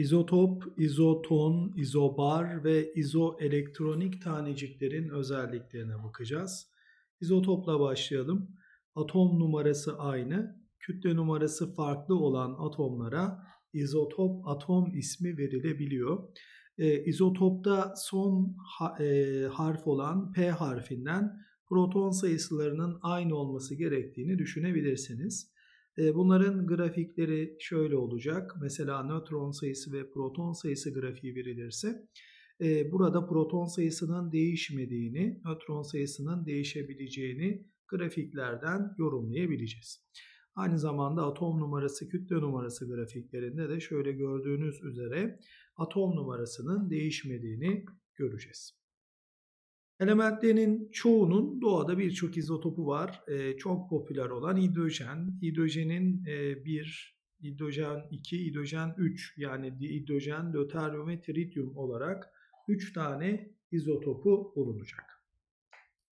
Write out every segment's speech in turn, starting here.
İzotop, izoton, izobar ve izoelektronik taneciklerin özelliklerine bakacağız. İzotopla başlayalım. Atom numarası aynı, kütle numarası farklı olan atomlara izotop atom ismi verilebiliyor. E, izotopta son ha, e, harf olan P harfinden proton sayılarının aynı olması gerektiğini düşünebilirsiniz. E, bunların grafikleri şöyle olacak. Mesela nötron sayısı ve proton sayısı grafiği verilirse e, burada proton sayısının değişmediğini, nötron sayısının değişebileceğini grafiklerden yorumlayabileceğiz. Aynı zamanda atom numarası, kütle numarası grafiklerinde de şöyle gördüğünüz üzere atom numarasının değişmediğini göreceğiz. Elementlerin çoğunun doğada birçok izotopu var. E, çok popüler olan hidrojen. Hidrojenin e, 1, hidrojen 2, hidrojen 3 yani hidrojen, döteryum ve trityum olarak 3 tane izotopu bulunacak.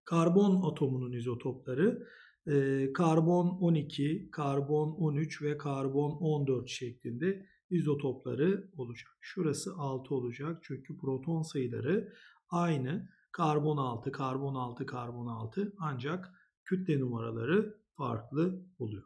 Karbon atomunun izotopları e, karbon 12, karbon 13 ve karbon 14 şeklinde izotopları olacak. Şurası 6 olacak çünkü proton sayıları aynı karbon 6, karbon 6, karbon 6 ancak kütle numaraları farklı oluyor.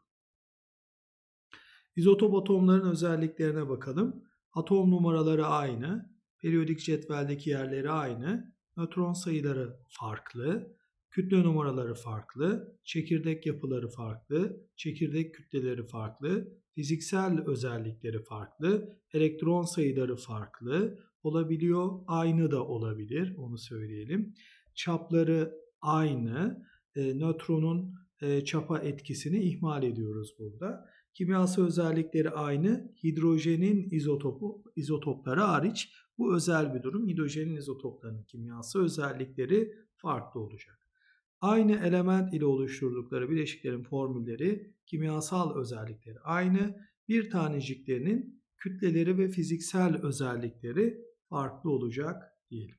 İzotop atomların özelliklerine bakalım. Atom numaraları aynı, periyodik cetveldeki yerleri aynı, nötron sayıları farklı, kütle numaraları farklı, çekirdek yapıları farklı, çekirdek kütleleri farklı, fiziksel özellikleri farklı, elektron sayıları farklı, olabiliyor. Aynı da olabilir. Onu söyleyelim. Çapları aynı. E, nötronun e, çapa etkisini ihmal ediyoruz burada. Kimyasal özellikleri aynı. Hidrojenin izotopu, izotopları hariç bu özel bir durum. Hidrojenin izotoplarının kimyasal özellikleri farklı olacak. Aynı element ile oluşturdukları bileşiklerin formülleri, kimyasal özellikleri aynı. Bir taneciklerinin kütleleri ve fiziksel özellikleri farklı olacak diyelim.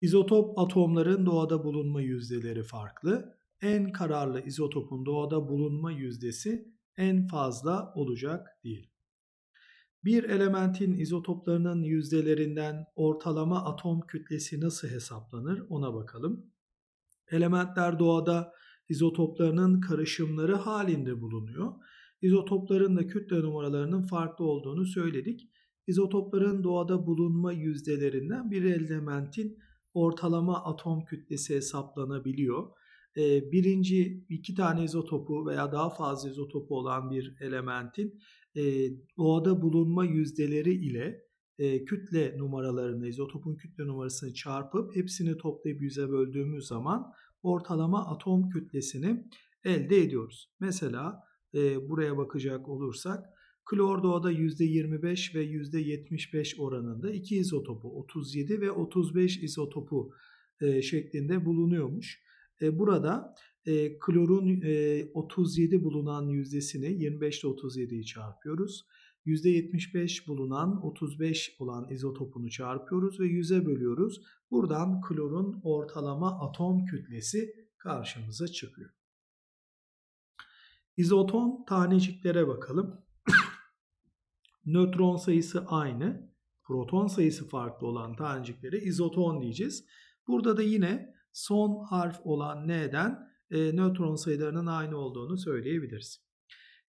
İzotop atomların doğada bulunma yüzdeleri farklı. En kararlı izotopun doğada bulunma yüzdesi en fazla olacak diyelim. Bir elementin izotoplarının yüzdelerinden ortalama atom kütlesi nasıl hesaplanır ona bakalım. Elementler doğada izotoplarının karışımları halinde bulunuyor. İzotopların da kütle numaralarının farklı olduğunu söyledik. İzotopların doğada bulunma yüzdelerinden bir elementin ortalama atom kütlesi hesaplanabiliyor. Ee, birinci iki tane izotopu veya daha fazla izotopu olan bir elementin e, doğada bulunma yüzdeleri ile e, kütle numaralarını, izotopun kütle numarasını çarpıp hepsini toplayıp yüze böldüğümüz zaman ortalama atom kütlesini elde ediyoruz. Mesela e, buraya bakacak olursak Klor doğada %25 ve %75 oranında iki izotopu 37 ve 35 izotopu e, şeklinde bulunuyormuş. E, burada e, klorun e, 37 bulunan yüzdesini 25 ile 37'yi çarpıyoruz. %75 bulunan 35 olan izotopunu çarpıyoruz ve 100'e bölüyoruz. Buradan klorun ortalama atom kütlesi karşımıza çıkıyor. İzoton taneciklere bakalım nötron sayısı aynı, proton sayısı farklı olan taneciklere izoton diyeceğiz. Burada da yine son harf olan N'den e, nötron sayılarının aynı olduğunu söyleyebiliriz.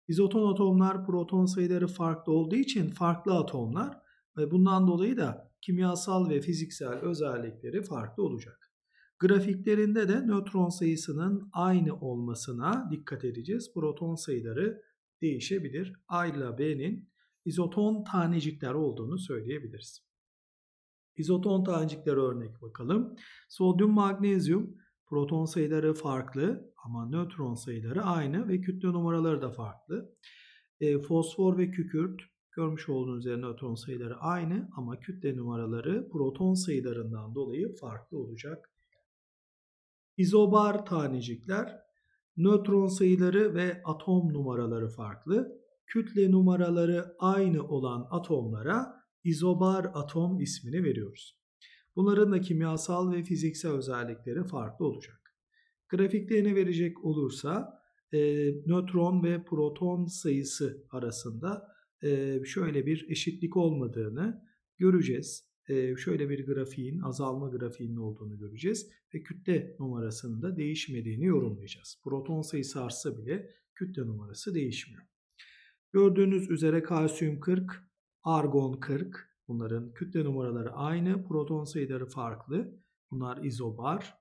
İzoton atomlar proton sayıları farklı olduğu için farklı atomlar ve bundan dolayı da kimyasal ve fiziksel özellikleri farklı olacak. Grafiklerinde de nötron sayısının aynı olmasına dikkat edeceğiz. Proton sayıları değişebilir. A ile B'nin izoton tanecikler olduğunu söyleyebiliriz. İzoton tanecikler örnek bakalım. Sodyum, magnezyum proton sayıları farklı ama nötron sayıları aynı ve kütle numaraları da farklı. E, fosfor ve kükürt görmüş olduğunuz üzere nötron sayıları aynı ama kütle numaraları proton sayılarından dolayı farklı olacak. İzobar tanecikler nötron sayıları ve atom numaraları farklı kütle numaraları aynı olan atomlara izobar atom ismini veriyoruz. Bunların da kimyasal ve fiziksel özellikleri farklı olacak. Grafiklerini verecek olursa e, nötron ve proton sayısı arasında e, şöyle bir eşitlik olmadığını göreceğiz. E, şöyle bir grafiğin, azalma grafiğinin olduğunu göreceğiz ve kütle numarasının da değişmediğini yorumlayacağız. Proton sayısı artsa bile kütle numarası değişmiyor. Gördüğünüz üzere kalsiyum 40, argon 40. Bunların kütle numaraları aynı, proton sayıları farklı. Bunlar izobar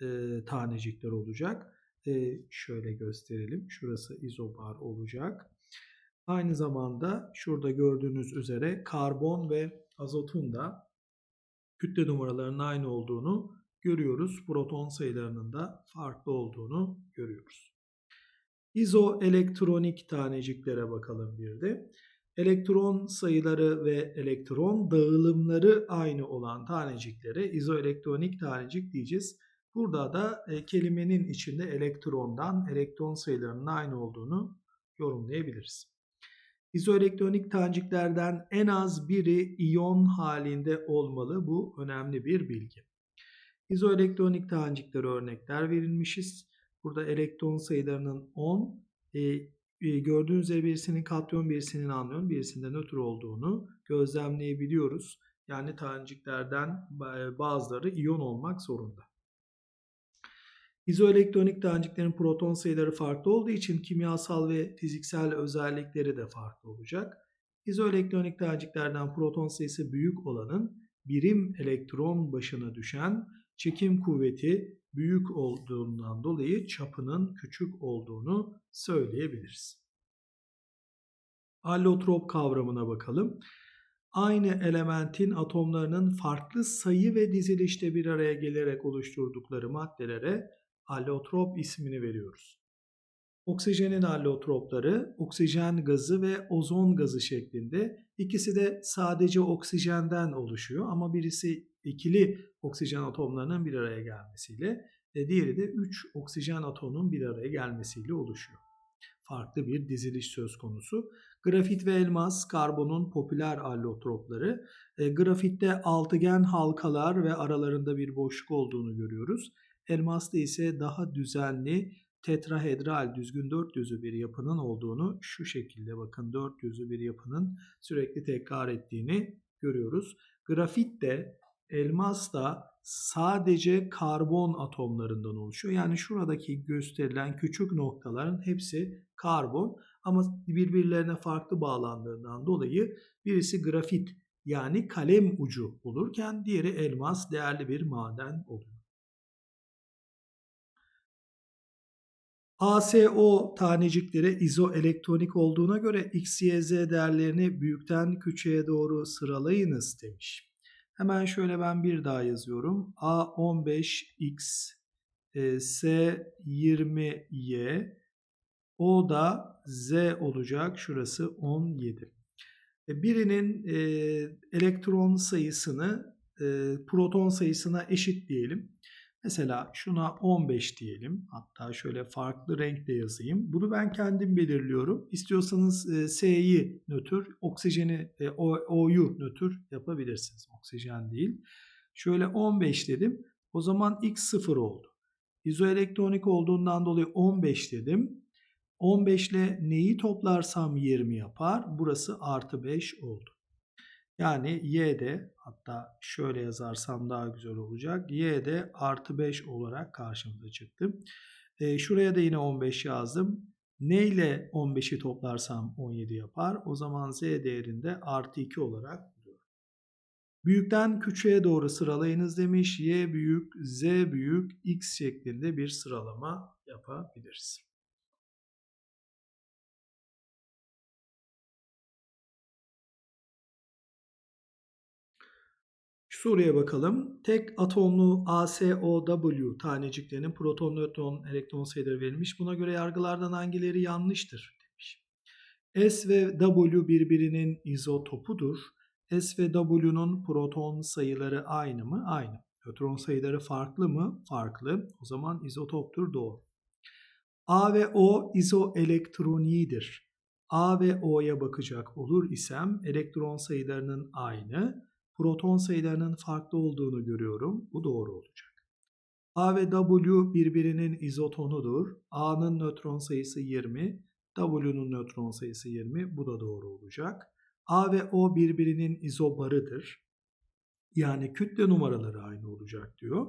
e, tanecikler olacak. E, şöyle gösterelim. Şurası izobar olacak. Aynı zamanda şurada gördüğünüz üzere karbon ve azotun da kütle numaralarının aynı olduğunu görüyoruz. Proton sayılarının da farklı olduğunu görüyoruz. İzoelektronik taneciklere bakalım bir de. Elektron sayıları ve elektron dağılımları aynı olan taneciklere izoelektronik tanecik diyeceğiz. Burada da e, kelimenin içinde elektrondan elektron sayılarının aynı olduğunu yorumlayabiliriz. İzoelektronik taneciklerden en az biri iyon halinde olmalı. Bu önemli bir bilgi. İzoelektronik taneciklere örnekler verilmişiz. Burada elektron sayılarının 10, e, e, gördüğünüz üzere birisinin katyon birisinin anyon birisinde nötr olduğunu gözlemleyebiliyoruz. Yani taneciklerden e, bazıları iyon olmak zorunda. İzoelektronik taneciklerin proton sayıları farklı olduğu için kimyasal ve fiziksel özellikleri de farklı olacak. İzoelektronik taneciklerden proton sayısı büyük olanın birim elektron başına düşen çekim kuvveti büyük olduğundan dolayı çapının küçük olduğunu söyleyebiliriz. Allotrop kavramına bakalım. Aynı elementin atomlarının farklı sayı ve dizilişte bir araya gelerek oluşturdukları maddelere allotrop ismini veriyoruz. Oksijenin allotropları oksijen gazı ve ozon gazı şeklinde ikisi de sadece oksijenden oluşuyor ama birisi ikili oksijen atomlarının bir araya gelmesiyle ve diğeri de 3 oksijen atomunun bir araya gelmesiyle oluşuyor. Farklı bir diziliş söz konusu. Grafit ve elmas karbonun popüler allotropları. E, grafitte altıgen halkalar ve aralarında bir boşluk olduğunu görüyoruz. Elmasta ise daha düzenli tetrahedral düzgün dört yüzü bir yapının olduğunu şu şekilde bakın dört yüzü bir yapının sürekli tekrar ettiğini görüyoruz. Grafit de elmas da sadece karbon atomlarından oluşuyor. Yani şuradaki gösterilen küçük noktaların hepsi karbon ama birbirlerine farklı bağlandığından dolayı birisi grafit yani kalem ucu olurken diğeri elmas değerli bir maden oluyor. ASO tanecikleri izoelektronik olduğuna göre X, Y, Z değerlerini büyükten küçüğe doğru sıralayınız demiş. Hemen şöyle ben bir daha yazıyorum. A15X, e, S20Y, O da Z olacak. Şurası 17. E, birinin e, elektron sayısını proton sayısına eşit diyelim. Mesela şuna 15 diyelim. Hatta şöyle farklı renkle yazayım. Bunu ben kendim belirliyorum. İstiyorsanız e, S'yi nötr, oksijeni e, O'yu nötr yapabilirsiniz. Oksijen değil. Şöyle 15 dedim. O zaman X 0 oldu. İzoelektronik olduğundan dolayı 15 dedim. 15 ile neyi toplarsam 20 yapar. Burası artı 5 oldu. Yani y de hatta şöyle yazarsam daha güzel olacak. y de artı 5 olarak karşımıza çıktı. E, şuraya da yine 15 yazdım. Ne ile 15'i toplarsam 17 yapar. O zaman z değerinde artı 2 olarak buluyorum. Büyükten küçüğe doğru sıralayınız demiş. y büyük, z büyük, x şeklinde bir sıralama yapabiliriz. Soruya bakalım. Tek atomlu ASOW taneciklerinin proton, nötron, elektron sayıları verilmiş. Buna göre yargılardan hangileri yanlıştır demiş. S ve W birbirinin izotopudur. S ve W'nun proton sayıları aynı mı? Aynı. Nötron sayıları farklı mı? Farklı. O zaman izotoptur doğru. A ve O izoelektroniğidir. A ve O'ya bakacak olur isem elektron sayılarının aynı proton sayılarının farklı olduğunu görüyorum. Bu doğru olacak. A ve W birbirinin izotonudur. A'nın nötron sayısı 20, W'nun nötron sayısı 20. Bu da doğru olacak. A ve O birbirinin izobarıdır. Yani kütle numaraları aynı olacak diyor.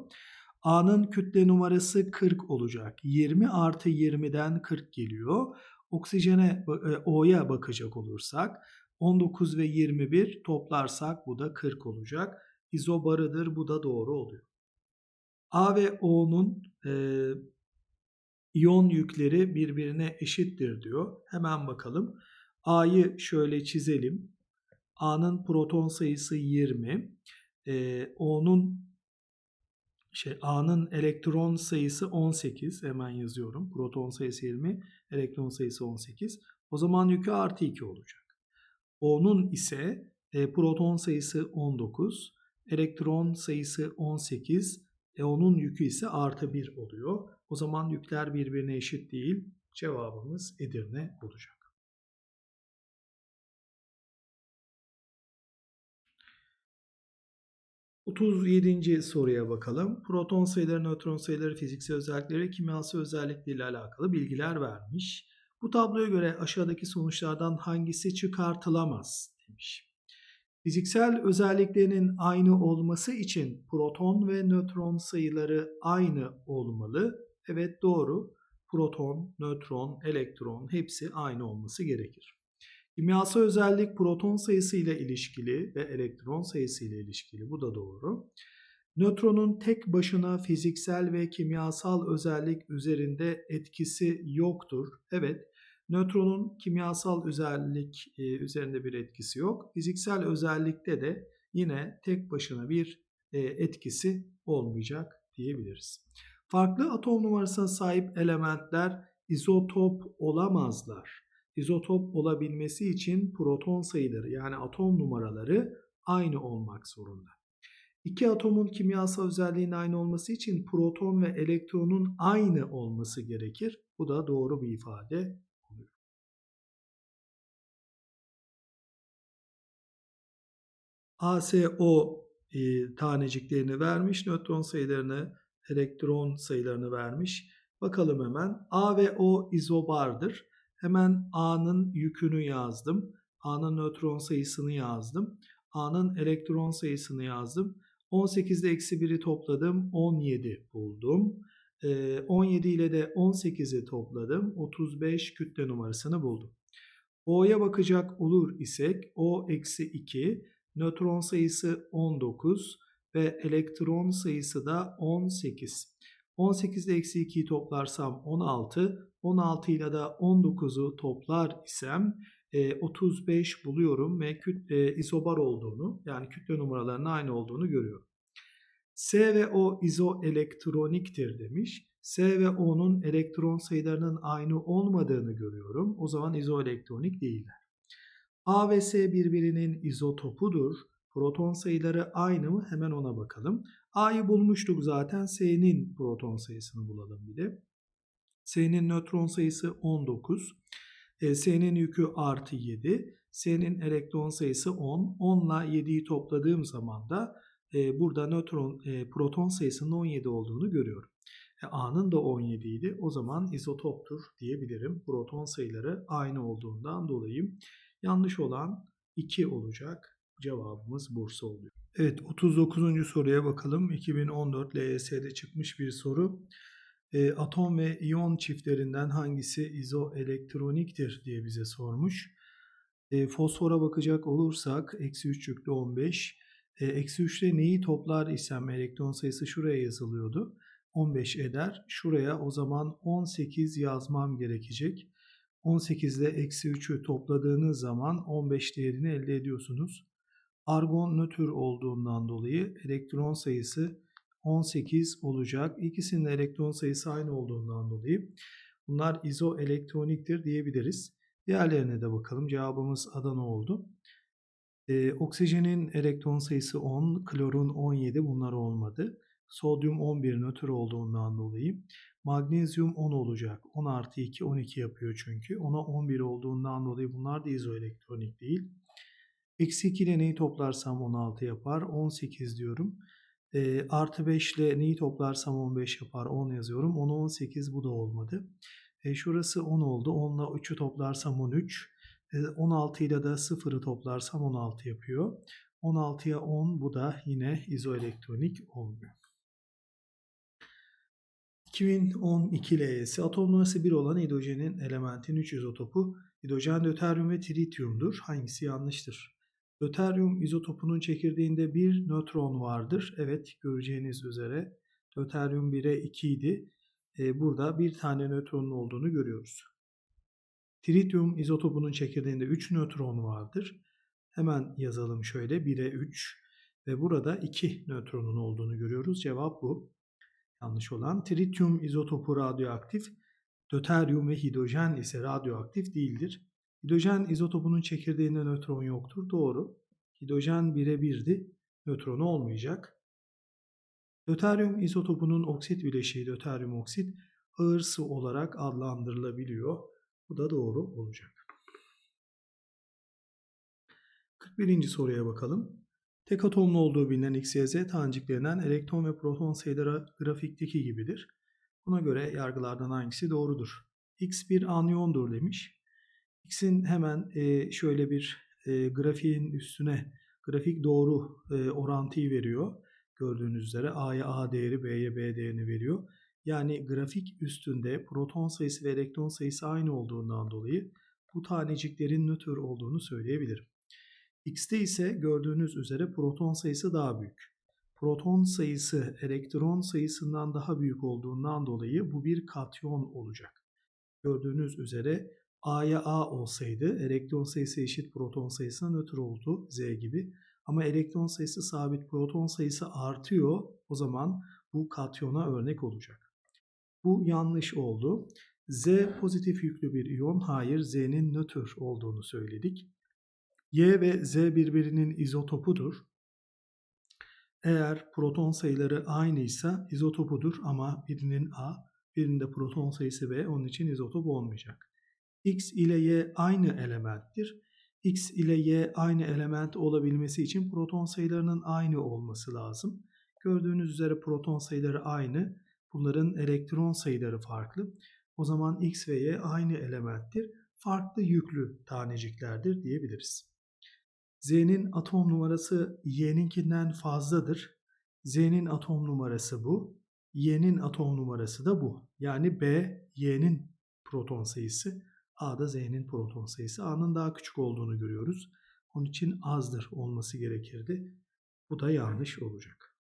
A'nın kütle numarası 40 olacak. 20 artı 20'den 40 geliyor. Oksijene e, O'ya bakacak olursak 19 ve 21 toplarsak bu da 40 olacak. İzobarıdır bu da doğru oluyor. A ve O'nun e, iyon yükleri birbirine eşittir diyor. Hemen bakalım. A'yı şöyle çizelim. A'nın proton sayısı 20. E, O'nun şey A'nın elektron sayısı 18. Hemen yazıyorum. Proton sayısı 20, elektron sayısı 18. O zaman yükü artı 2 olacak. O'nun ise e, proton sayısı 19, elektron sayısı 18, e, onun yükü ise artı 1 oluyor. O zaman yükler birbirine eşit değil. Cevabımız Edirne olacak. Otuz yedinci soruya bakalım. Proton sayıları, nötron sayıları, fiziksel özellikleri, kimyasal özellikleriyle alakalı bilgiler vermiş. Bu tabloya göre aşağıdaki sonuçlardan hangisi çıkartılamaz demiş. Fiziksel özelliklerinin aynı olması için proton ve nötron sayıları aynı olmalı. Evet doğru. Proton, nötron, elektron hepsi aynı olması gerekir. Kimyasal özellik proton sayısı ile ilişkili ve elektron sayısı ile ilişkili. Bu da doğru. Nötronun tek başına fiziksel ve kimyasal özellik üzerinde etkisi yoktur. Evet, nötronun kimyasal özellik e, üzerinde bir etkisi yok. Fiziksel özellikte de yine tek başına bir e, etkisi olmayacak diyebiliriz. Farklı atom numarasına sahip elementler izotop olamazlar. İzotop olabilmesi için proton sayıları yani atom numaraları aynı olmak zorunda. İki atomun kimyasal özelliğinin aynı olması için proton ve elektronun aynı olması gerekir. Bu da doğru bir ifade ASO e, taneciklerini vermiş, nötron sayılarını, elektron sayılarını vermiş. Bakalım hemen. A ve O izobardır. Hemen A'nın yükünü yazdım. A'nın nötron sayısını yazdım. A'nın elektron sayısını yazdım. 18 ile eksi 1'i topladım. 17 buldum. 17 ile de 18'i topladım. 35 kütle numarasını buldum. O'ya bakacak olur isek O eksi 2, nötron sayısı 19 ve elektron sayısı da 18. 18 ile eksi 2'yi toplarsam 16, 16 ile de 19'u toplar isem 35 e, buluyorum ve küt, e, izobar olduğunu yani kütle numaralarının aynı olduğunu görüyorum. S ve O izoelektroniktir demiş. S ve O'nun elektron sayılarının aynı olmadığını görüyorum. O zaman izoelektronik değiller. A ve S birbirinin izotopudur. Proton sayıları aynı mı? Hemen ona bakalım. A'yı bulmuştuk zaten. S'nin proton sayısını bulalım bir de. S'nin nötron sayısı 19. E, S'nin yükü artı 7. S'nin elektron sayısı 10. 10 ile 7'yi topladığım zaman da e, burada nötron, e, proton sayısının 17 olduğunu görüyorum. E, A'nın da 17 idi. O zaman izotoptur diyebilirim. Proton sayıları aynı olduğundan dolayı yanlış olan 2 olacak. Cevabımız Bursa oluyor. Evet 39. soruya bakalım. 2014 LYS'de çıkmış bir soru. E, atom ve iyon çiftlerinden hangisi izoelektroniktir diye bize sormuş. E, fosfora bakacak olursak eksi 3 yüklü 15. E, eksi 3 ile neyi toplar isem elektron sayısı şuraya yazılıyordu. 15 eder. Şuraya o zaman 18 yazmam gerekecek. 18 ile eksi 3'ü topladığınız zaman 15 değerini elde ediyorsunuz. Argon nötr olduğundan dolayı elektron sayısı 18 olacak. İkisinin elektron sayısı aynı olduğundan dolayı bunlar izoelektroniktir diyebiliriz. Diğerlerine de bakalım. Cevabımız Adana oldu. Ee, oksijenin elektron sayısı 10, klorun 17 bunlar olmadı. Sodyum 11 nötr olduğundan dolayı. Magnezyum 10 olacak. 10 artı 2 12 yapıyor çünkü. Ona 11 olduğundan dolayı bunlar da izoelektronik değil. Eksi 2 ile neyi toplarsam 16 yapar. 18 diyorum. E, artı 5 ile neyi toplarsam 15 yapar. 10 yazıyorum. 10 18 bu da olmadı. E, şurası 10 oldu. 10 ile 3'ü toplarsam 13. E, 16 ile de 0'ı toplarsam 16 yapıyor. 16'ya 10 bu da yine izoelektronik olmuyor. 2012 LYS atom numarası 1 olan hidrojenin elementin 3 izotopu hidrojen, döteryum ve tritiumdur. Hangisi yanlıştır? Döteryum izotopunun çekirdeğinde bir nötron vardır. Evet göreceğiniz üzere döteryum 1'e 2 idi. Ee, burada bir tane nötronun olduğunu görüyoruz. Tritium izotopunun çekirdeğinde 3 nötron vardır. Hemen yazalım şöyle 1'e 3 ve burada 2 nötronun olduğunu görüyoruz. Cevap bu. Yanlış olan tritium izotopu radyoaktif, döteryum ve hidrojen ise radyoaktif değildir. Hidrojen izotopunun çekirdeğinde nötron yoktur. Doğru. Hidrojen 1'e 1'di. Nötronu olmayacak. Döteryum izotopunun oksit bileşiği döteryum oksit ağır su olarak adlandırılabiliyor. Bu da doğru olacak. 41. soruya bakalım. Tek atomlu olduğu bilinen X, Y, Z taneciklerinden elektron ve proton sayıları grafikteki gibidir. Buna göre yargılardan hangisi doğrudur? X bir anyondur demiş. X'in hemen e, şöyle bir e, grafiğin üstüne grafik doğru e, orantıyı veriyor. Gördüğünüz üzere A'ya A değeri B'ye B değerini veriyor. Yani grafik üstünde proton sayısı ve elektron sayısı aynı olduğundan dolayı bu taneciklerin nötr olduğunu söyleyebilirim. X'te ise gördüğünüz üzere proton sayısı daha büyük. Proton sayısı elektron sayısından daha büyük olduğundan dolayı bu bir katyon olacak. Gördüğünüz üzere A'ya A olsaydı elektron sayısı eşit proton sayısına nötr oldu Z gibi. Ama elektron sayısı sabit proton sayısı artıyor. O zaman bu katyona örnek olacak. Bu yanlış oldu. Z pozitif yüklü bir iyon. Hayır Z'nin nötr olduğunu söyledik. Y ve Z birbirinin izotopudur. Eğer proton sayıları aynıysa izotopudur ama birinin A, birinde proton sayısı B onun için izotop olmayacak. X ile Y aynı elementtir. X ile Y aynı element olabilmesi için proton sayılarının aynı olması lazım. Gördüğünüz üzere proton sayıları aynı. Bunların elektron sayıları farklı. O zaman X ve Y aynı elementtir. Farklı yüklü taneciklerdir diyebiliriz. Z'nin atom numarası Y'ninkinden fazladır. Z'nin atom numarası bu. Y'nin atom numarası da bu. Yani B, Y'nin proton sayısı. A da Z'nin proton sayısı. A'nın daha küçük olduğunu görüyoruz. Onun için azdır olması gerekirdi. Bu da yanlış olacak.